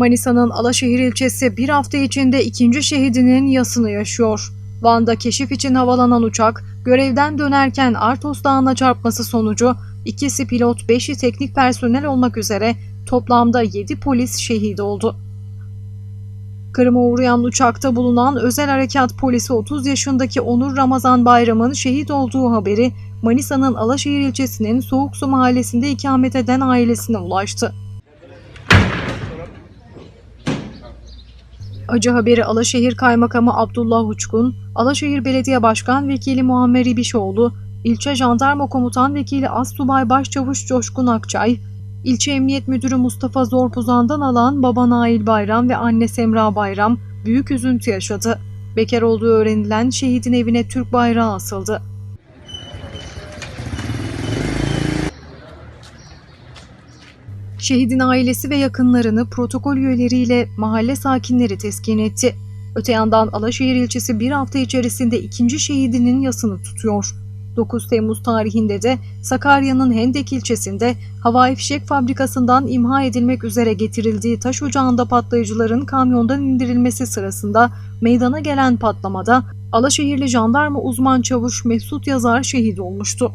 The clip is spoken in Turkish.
Manisa'nın Alaşehir ilçesi bir hafta içinde ikinci şehidinin yasını yaşıyor. Van'da keşif için havalanan uçak görevden dönerken Artos Dağı'na çarpması sonucu ikisi pilot, beşi teknik personel olmak üzere toplamda 7 polis şehit oldu. Kırım'a uğrayan uçakta bulunan özel harekat polisi 30 yaşındaki Onur Ramazan Bayram'ın şehit olduğu haberi Manisa'nın Alaşehir ilçesinin Soğuksu mahallesinde ikamet eden ailesine ulaştı. Acı haberi Alaşehir Kaymakamı Abdullah Uçkun, Alaşehir Belediye Başkan Vekili Muammer İbişoğlu, İlçe Jandarma Komutan Vekili Assubay Başçavuş Coşkun Akçay, İlçe Emniyet Müdürü Mustafa Zorpuzan'dan alan baba Nail Bayram ve anne Semra Bayram büyük üzüntü yaşadı. Bekar olduğu öğrenilen şehidin evine Türk bayrağı asıldı. Şehidin ailesi ve yakınlarını protokol üyeleriyle mahalle sakinleri teskin etti. Öte yandan Alaşehir ilçesi bir hafta içerisinde ikinci şehidinin yasını tutuyor. 9 Temmuz tarihinde de Sakarya'nın Hendek ilçesinde havai fişek fabrikasından imha edilmek üzere getirildiği taş ocağında patlayıcıların kamyondan indirilmesi sırasında meydana gelen patlamada Alaşehirli jandarma uzman çavuş Mesut Yazar şehit olmuştu.